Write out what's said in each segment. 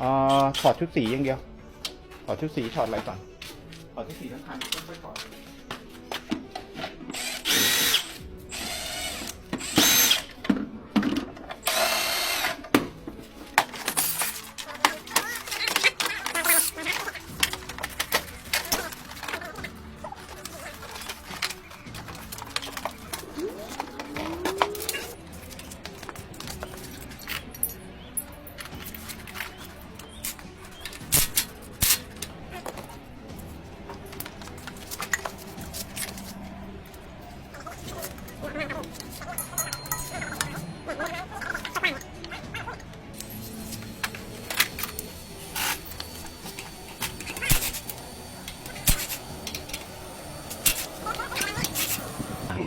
อ่าถอดชุดสีอย่างเดียว ถอดชุดสีถอดอะไรก่อน ถอดชุดสีทั้งคันค่อยๆถอด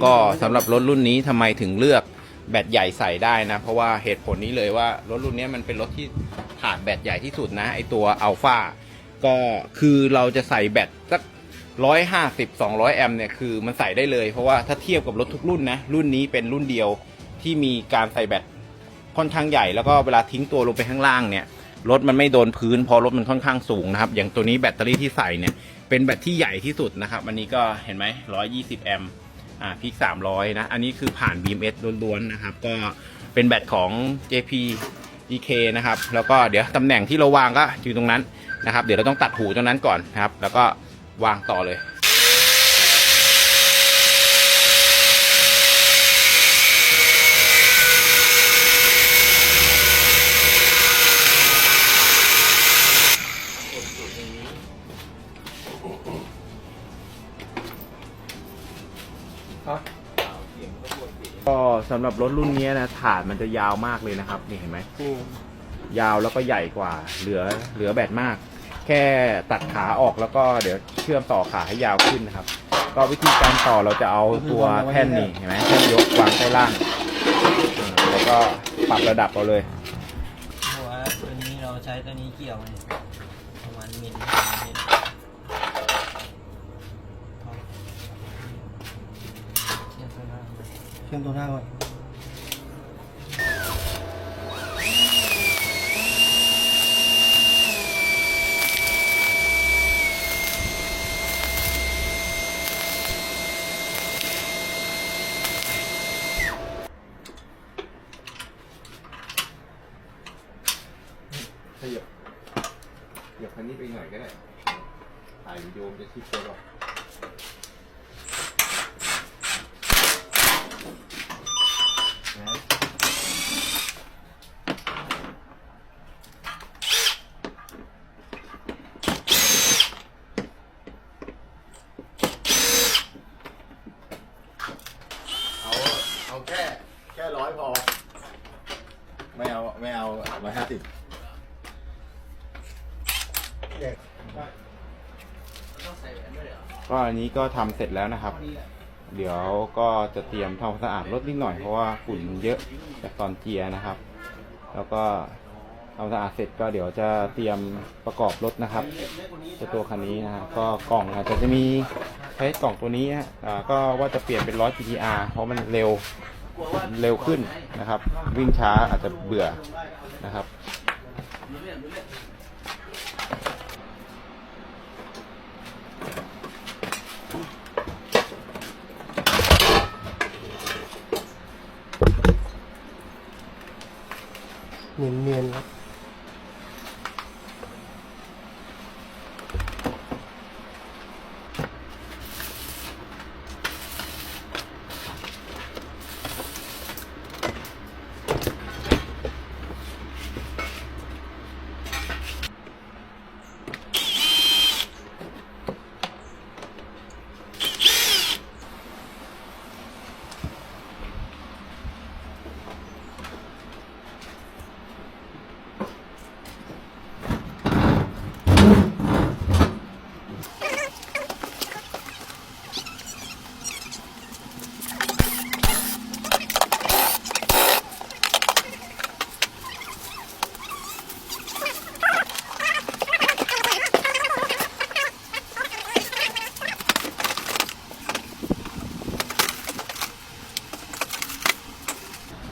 ก็สำหรับรถรุ่นนี้ทำไมถึงเลือกแบตใหญ่ใส่ได้นะ เพราะว่าเหตุผลนี้เลยว่ารถรุ่นนี้มันเป็นรถที่ถาดแบตใหญ่ที่สุดนะไอตัวอัลฟาก็คือเราจะใส่แบตสักร้อยห้าสิบสองร้อยแอมเนี่ยคือมันใส่ได้เลย เพราะว่าถ้าเทียบกับรถทุกรุ่นนะรุ่นนี้เป็นรุ่นเดียวที่มีการใส่แบตค่อนข้างใหญ่แล้วก็เวลาทิ้งตัวลงไปข้างล่างเนี่ยรถมันไม่โดนพื้นเพอรถมันค่อนข้างสูงนะครับ อย่างตัวนี้แบตเตอรี่ที่ใส่เนี่ยเป็นแบตที่ใหญ่ที่สุดนะครับอันนี้ก็เห็นไหมร้อยยี่สิบแอมป์ อ่าพิก300นะ อันนี้คือผ่าน BMS ล้วนๆนะครับ ก็เป็นแบตของ JP EK นะครับ แล้วก็เดี๋ยวตำแหน่งที่เราวางก็อยู่ตรงนั้นนะครับ เดี๋ยวเราต้องตัดหูตรงนั้นก่อนนะครับ แล้วก็วางต่อเลย ก็สำหรับรถรุ่นนี้นะถาดมันจะยาวมากเลยนะครับ นี่เห็นไหมยาวแล้วก็ใหญ่กว่า เหลือเหลือแบตมาก แค่ตัดขาออกแล้วก็เดี๋ยวเชื่อมต่อขาให้ยาวขึ้นนะครับ ก็วิธีการต่อเราจะเอาตัวแท่นนี่เห็นไหมแท่นยกวางใต้ล่างอ่าแล้วก็ปรับระดับเอาเลย หัวตัวนี้เราใช้ตัวนี้เกี่ยวเนี่ยประมาณมิลมิลเชื่อมตัวหน้า เชื่อมตัวหน้าก่อนขยับขยับคันนี้ไปหน่อยก็ได้ถ่ายวิดีโอจะชิดตัวหรอกเอา เอาแค่ แค่ร้อยพอ ไม่เอา ไม่เอาร้อยห้าสิบ ก็อันนี้ก็ทำเสร็จแล้วนะครับ เดี๋ยวก็จะเตรียมทำความสะอาดรถนิดหน่อยเพราะว่าฝุ่นมันเยอะจากตอนเจียร์นะครับ แล้วก็ทำความสะอาดเสร็จก็เดี๋ยวจะเตรียมประกอบรถนะครับเจะตัวคันนี้นะฮะก็กล่องอาจจะจะมีใช้กล่องตัวนี้ฮะอ่าก็ว่าจะเปลี่ยนเป็นร้อย GTR เพราะมันเร็วเร็วขึ้นนะครับ วิ่งช้าอาจจะเบื่อนะครับ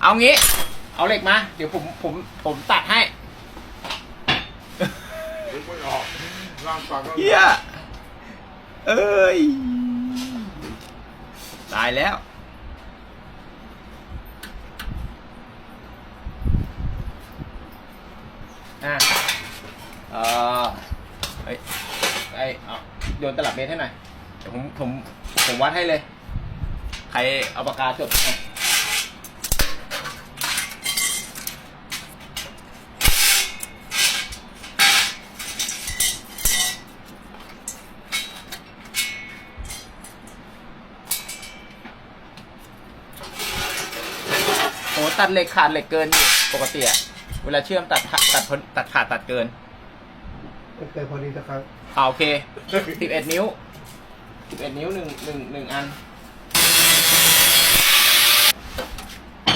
เอางี้ เอาเหล็กมา เดี๋ยวผมผมผมตัดให้ล่างปากก็เฮียเอ้ย ตายแล้ว อะเออเอ้ยไอ้เอาโยนตลับเมตรให้หน่อยเดี๋ยวผมผมผมวัดให้เลย ใครเอาปากกาจดให้ อ้ตัดเหล็กขาดเหล็กเกินอยู่ปกติอะเวลาเชื่อมตัดขาดตัดพ้นตัดขาดตัดเกินแต่พอดีนะครับอ่าโอเคสิบเอ็ดนิ้วสิบเอ็ดนิ้วหนึ่งหนึ่งหนึ่งอัน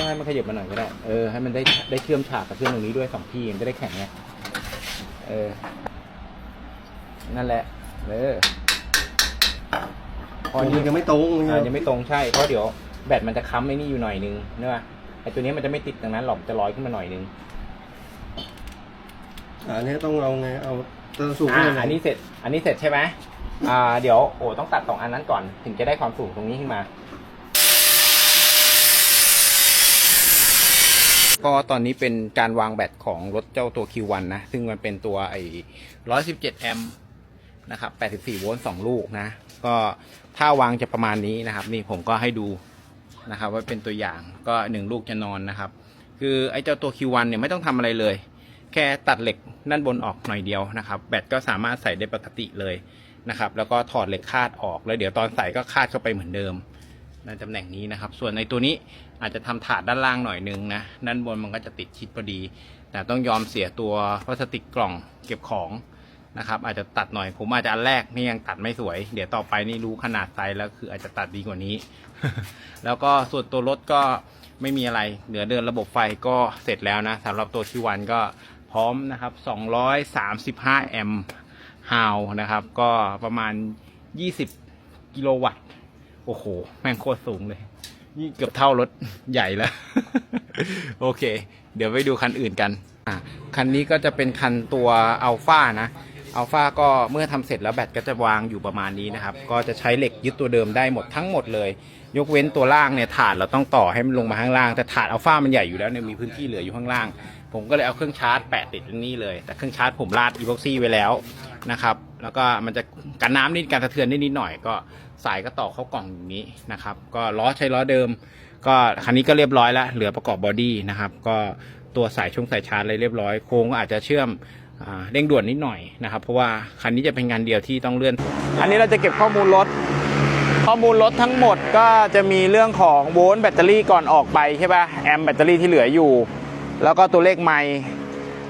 ให้มันขยับมาหน่อยก็ได้ เออ ให้มันได้ได้เชื่อมฉากกับเชื่อมตรงนี้ด้วยสองที่มันจะได้แข็งไง เออ นั่นแหละ เออพอมันนี้ยังไม่ตรงอ่ายังไม่ตรงใช่ เพราะเดี๋ยวแบตมันจะค้ำไอ้นี่อยู่หน่อยนึงเนอะไอ้ตัวนี้มันจะไม่ติดตรงนั้นหรอกจะลอยขึ้นมาหน่อยนึงอ่าอันนี้ต้องเอาไง เอาตัวสูงอ่าขึ้นมาอันนี้เสร็จ อันนี้เสร็จใช่ไหมอ่า เดี๋ยวโอ้ต้องตัดสองอันนั้นก่อน ถึงจะได้ความสูงตรงนี้ขึ้นมา ก็ตอนนี้เป็นการวางแบตของรถเจ้าตัว Q1 นะ ซึ่งมันเป็นตัวไอ้117 แอมป์นะครับ 84 โวลต์ 2 ลูกนะ ก็ถ้าวางจะประมาณนี้นะครับ นี่ผมก็ให้ดู นะครับว่าเป็นตัวอย่างก็ 1 ลูกจะนอนนะครับ คือไอ้เจ้าตัว Q1 เนี่ยไม่ต้องทำอะไรเลย แค่ตัดเหล็กด้านบนออกหน่อยเดียวนะครับแบตก็สามารถใส่ได้ปกติเลยนะครับแล้วก็ถอดเหล็กคาดออกแล้วเดี๋ยวตอนใส่ก็คาดเข้าไปเหมือนเดิมในตำแหน่งนี้นะครับ ส่วนในตัวนี้อาจจะทำถาดด้านล่างหน่อยนึงนะด้านบนมันก็จะติดชิดพอดี แต่ต้องยอมเสียตัวพลาสติกกล่องเก็บของ นะครับอาจจะตัดหน่อยผมอาจจะอันแรกนี่ยังตัดไม่สวย เดี๋ยวต่อไปนี่รู้ขนาดไซส์แล้วคืออาจจะตัดดีกว่านี้ แล้วก็ส่วนตัวรถก็ไม่มีอะไร เหลือเดินระบบไฟก็เสร็จแล้วนะสำหรับตัวคิวันก็พร้อมนะครับ 235 แอมป์ฮาวนะครับ ก็ประมาณ 20 กิโลวัตต์ โอ้โห แม่งโคตรสูงเลย นี่เกือบเท่ารถใหญ่แล้ว โอเค เดี๋ยวไปดูคันอื่นกัน อะ คันนี้ก็จะเป็นคันตัวอัลฟานะ อัลฟาก็เมื่อทำเสร็จแล้วแบตก็จะวางอยู่ประมาณนี้นะครับ ก็จะใช้เหล็กยึดตัวเดิมได้หมดทั้งหมดเลย ยกเว้นตัวล่างเนี่ยถาดเราต้องต่อให้มันลงมาข้างล่างแต่ถาดอัลฟามันใหญ่อยู่แล้วเนี่ยมีพื้นที่เหลืออยู่ข้างล่าง ผมก็เลยเอาเครื่องชาร์จแปะติดตรงนี้เลย แต่เครื่องชาร์จผมราดอีพ็อกซี่ไว้แล้วนะครับ แล้วก็มันจะกันน้ำนิดการสะเทือนนิดนิดหน่อยก็สายก็ต่อเข้ากล่องอย่างนี้นะครับ ก็ล้อใช้ล้อเดิม ก็คันนี้ก็เรียบร้อยแล้วเหลือประกอบบอดี้นะครับก็ตัวสายช่วงสายชาร์จอะไรเรียบร้อยโค้งก็อาจจะเชื่อมอ่า เร่งด่วนนิดหน่อยนะครับ เพราะว่าคันนี้จะเป็นงานเดียวที่ต้องเลื่อน อันนี้เราจะเก็บข้อมูลรถ ข้อมูลรถทั้งหมดก็จะมีเรื่องของโวลต์แบตเตอรี่ก่อนออกไปใช่ป่ะแอมป์แบตเตอรี่ที่เหลืออยู่ แล้วก็ตัวเลขไมล์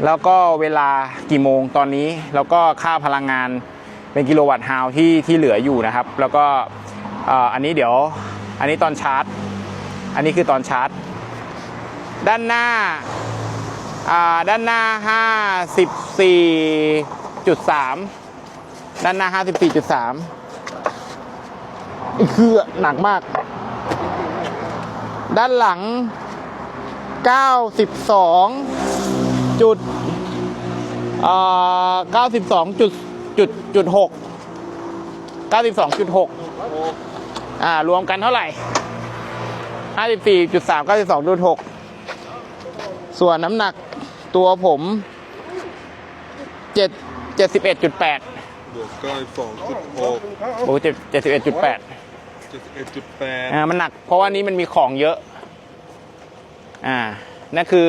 แล้วก็เวลากี่โมงตอนนี้ แล้วก็ค่าพลังงานเป็นกิโลวัตต์ฮาวที่ที่เหลืออยู่นะครับ แล้วก็อันนี้เดี๋ยวอันนี้ตอนชาร์จ อันนี้คือตอนชาร์จ ด้านหน้า ด้านหน้า 54.3 ด้านหน้า 54.3 คือหนักมาก ด้านหลัง 92 จุดเอ่อ92 จุดจุดจุด6 92.6อ่ารวมกันเท่าไหร่ 54.3 92.6 ส่วนน้ำหนัก ตัวผม7 71.8บวกก็สองจุดหกโอ้เจ็ด71.8เจ็ดสิบเอ็ดจุดแปดอ่ามันหนัก เพราะว่านี้มันมีของเยอะ อ่านั่นคือ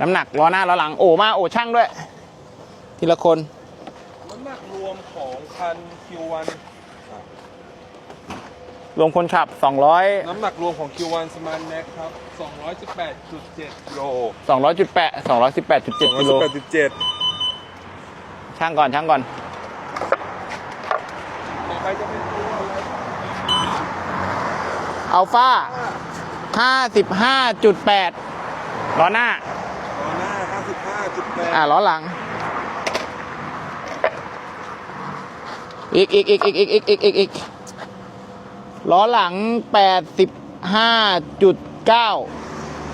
น้ำหนักล้อหน้าล้อหลังโอ้มาโอ้ช่างด้วย ทีละคนน้ำหนักรวมของคัน Q1 รวมคนขับ 200 น้ำหนักรวมของ Q1 Smart Max ครับ 218.7โล218 218.7กิโล218.7ช่างก่อนช่างก่อน ต่อไปจะเป็นตัวอะไรอัลฟา55.8ล้อหน้า ล้อหน้า55.8อ่าล้อหลัง อีกอีกอีกอีกอีกอีกอีกอีกอีก ล้อหลัง 85.9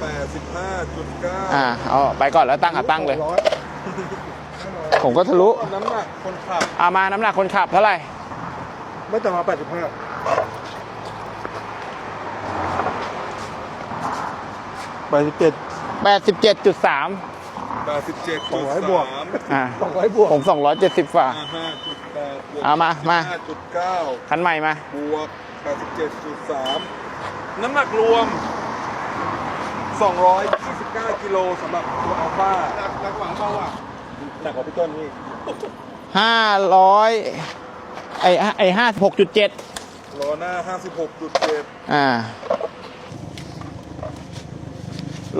85.9อ่าเอาไปก่อนแล้วตั้งขาตั้งเลย ร้อยแน่นอนผมก็ทะลุ น้ำหนักคนขับเอามาน้ำหนักคนขับเท่าไหร่ ไม่ต่ำกว่าแปดสิบห้า แปดสิบเจ็ด87.3 87จุดสองร้อยบวกสามอ่าสองร้อยบวกผม270ฝ่าห้าห้าจุดแปดบวกเอามามาห้าจุดเก้าคันใหม่มาบวกแปดสิบเจ็ดจุดสามน้ำหนักรวม229กิโลสำหรับตัวอัลฟาหนักหนักหวังเบาอะหนักกว่าพี่ต้นนี่500ไอ้ไอ้56.7ล้อหน้า56.7อ่า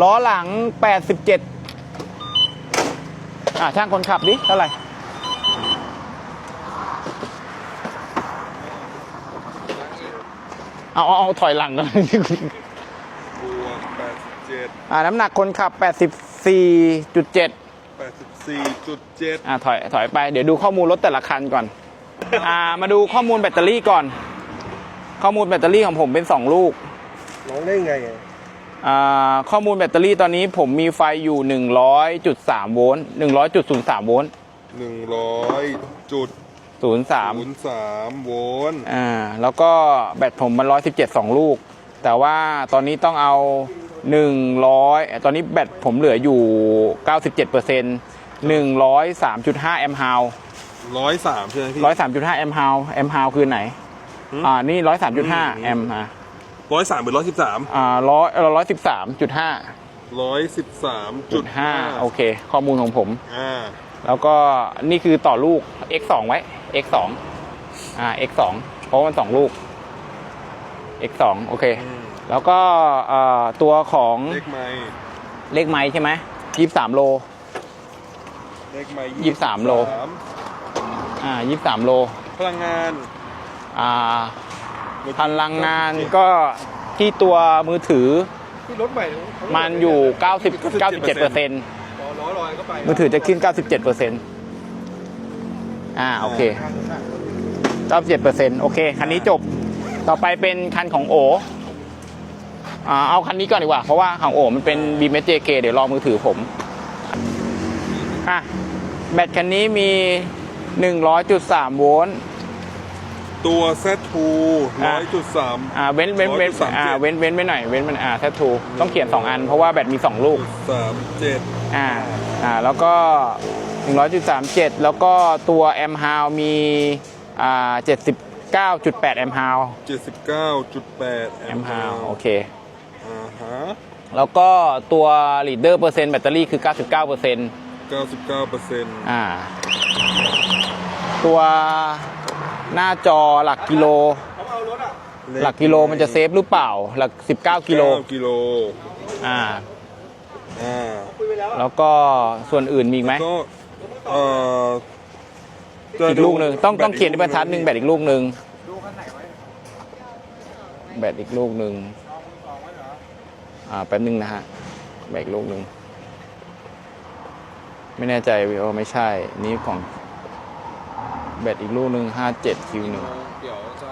ล้อหลัง87 อ่าช่างคนขับดิเท่าไหร่เอาเอาเอาถอยหลังกันบวก87อ่าน้ำหนักคนขับ 84.7 84.7อ่าถอยถอยไปเดี๋ยวดูข้อมูลรถแต่ละคันก่อน อ่ามาดูข้อมูลแบตเตอรี่ก่อน ข้อมูลแบตเตอรี่ของผมเป็น 2 ลูกน้องได้ไงอะอ่า ข้อมูลแบตเตอรี่ตอนนี้ผมมีไฟอยู่ 100.3 โวลต์100.03 โวลต์100จุด03 03โวลต์อ่าแล้วก็แบตผมมัน 117 2 ลูก แต่ว่าตอนนี้ต้องเอา 100 ตอนนี้แบตผมเหลืออยู่ 97เปอร์เซ็นต์103.5 แอมป์ฮาว103ใช่ไหมพี่ 103.5 แอมป์ฮาวแอมป์ฮาวคือไหนหืมอ่า นี่ 103.5 แอมป์ อะ103หรือ113อ่าร้อยร้อยสิบสามจุดห้าจุดห้า113.5โอเค ข้อมูลของผม อ่า แล้วก็นี่คือต่อลูก x 2ไว้ x 2อ่า x 2เพราะมันสองลูก x 2โอเคอืมแล้วก็เอ่อตัวของเลขไม้เลขไม้ใช่ไหมยี่สามโลเลขไม้ยี่สิบสามโลอ่ายี่สามโล พลังงาน อ่า พลังงานก็ที่ตัวมือถือที่รถใหม่มันอยู่ 90 97เปอร์เซ็นต์ร้อยลอยก็ไปมือถือจะขึ้น 97เปอร์เซ็นต์อ่าโอเค97เปอร์เซ็นต์โอเค คันนี้จบต่อไปเป็นคันของโออ่าเอาคันนี้ก่อนดีกว่า เพราะว่าของโอมันเป็น b m j k เดี๋ยวรอมือถือผมอะแบตคันนี้มี 100.3 โวลต์ ตัว Z2 อ่า100.3 อ่าเว้นเว้นเว้น100.37 อ่าเว้นเว้นไปหน่อยเว้นมันอ่าแททูต้องเขียน 2 อัน เพราะว่าแบตมี 2 ลูก37 อ่าอ่าแล้วก็ 100.37 แล้วก็ตัวแอมฮาวมีอ่า79.8แอมฮาว79.8แอมฮาวโอเค อ่าฮะแล้วก็ตัวลีดเดอร์เปอร์เซ็นต์แบตเตอรี่คือ 99เปอร์เซ็นต์99%อ่าตัว หน้าจอหลักกิโล หลักกิโลมันจะเซฟหรือเปล่า หลัก 19 กิโลกิโลอ่าอ่าแล้วก็ส่วนอื่นมีอีกไหมก็เอ่อจะอีกลูกหนึ่งต้องต้องเขียนในบรรทัดหนึ่งแบตอีกลูกหนึ่งแบตอีกลูกหนึ่งอ่าแป๊บนึงนะฮะแบตอีกลูกหนึ่งไม่แน่ใจว่าไม่ใช่ นี่ของ แบตอีกลูกหนึ่งห้าเจ็ดคิวหนึ่งเดี๋ยวจะ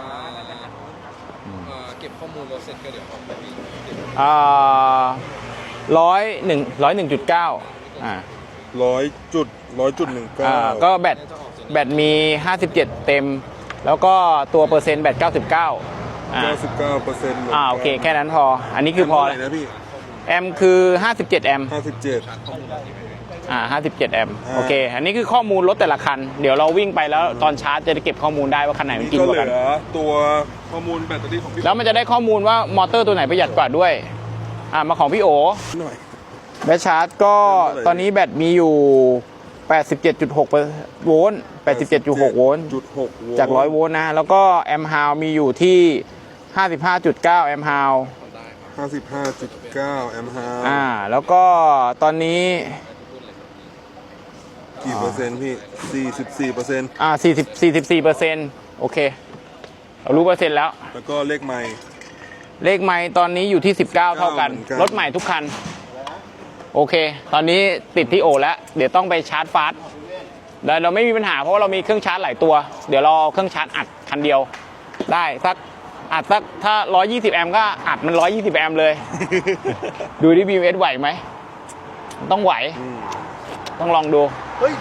เอ่อเก็บข้อมูลรถเสร็จก็เดี๋ยวเอาไปวิ่งเก็บอ่าร้อยหนึ่งร้อยหนึ่งจุดเก้าอ่าร้อยจุดร้อยจุดหนึ่งเก้าอ่าก็แบตแบตมีห้าสิบเจ็ดเต็ม แล้วก็ตัวเปอร์เซ็นต์แบตเก้าสิบเก้าอ่าเก้าสิบเก้าเปอร์เซ็นต์อ่าโอเคแค่นั้นพอ อันนี้คือพอไหนะพี่แอมป์คือ 57 แอมป์ห้าสิบเจ็ดอ่า57 แอมป์อ่าโอเค อันนี้คือข้อมูลรถแต่ละคัน เดี๋ยวเราวิ่งไปแล้วตอนชาร์จจะได้เก็บข้อมูลได้ว่าคันไหนมันนี่กินก็กว่าเหกัลืนอตัวข้อมูลแบตเตอรี่ของพี่แล้วมันจะได้ข้อมูลว่ามอเตอร์ตัวไหนประหยัดกว่าด้วย อ่ามาของพี่โอ หน่อย แบตชาร์จก็เท่าไหร่ตอนนี้แบตมีอยู่ 87.6โวลต์87.6 โวลต์ จุดหกโวลต์จาก 100 โวลต์นะ แล้วก็แอมป์ฮาวมีอยู่ที่ 55.9 แอมป์ฮาว ห้าสิบห้าจุดเก้าแอมป์ฮาวอ่า แล้วก็ตอนนี้ กี่เปอร์เซ็นต์พี่สี่สิบสี่เปอร์เซ็นต์อ่า40 44เปอร์เซ็นต์โอเค เรารู้เปอร์เซ็นต์แล้ว แล้วก็เลขไมค์เลขไม้ตอนนี้อยู่ที่19เท่ากัน เหมือนกัน รถใหม่ทุกคัน โอเค ตอนนี้ติดที่โอแล้ว เดี๋ยวต้องไปชาร์จฟาสต์แล้วเราไม่มีปัญหาเพราะว่าเรามีเครื่องชาร์จหลายตัว เดี๋ยวเราเอาเครื่องชาร์จอัดคันเดียว ได้สักอัดสักถ้า 120 แอมป์ก็อัดมัน 120 แอมป์เลย ดูที่ BMS ไหวไหม ต้องไหว อืม ต้องลองดู เฮ้ย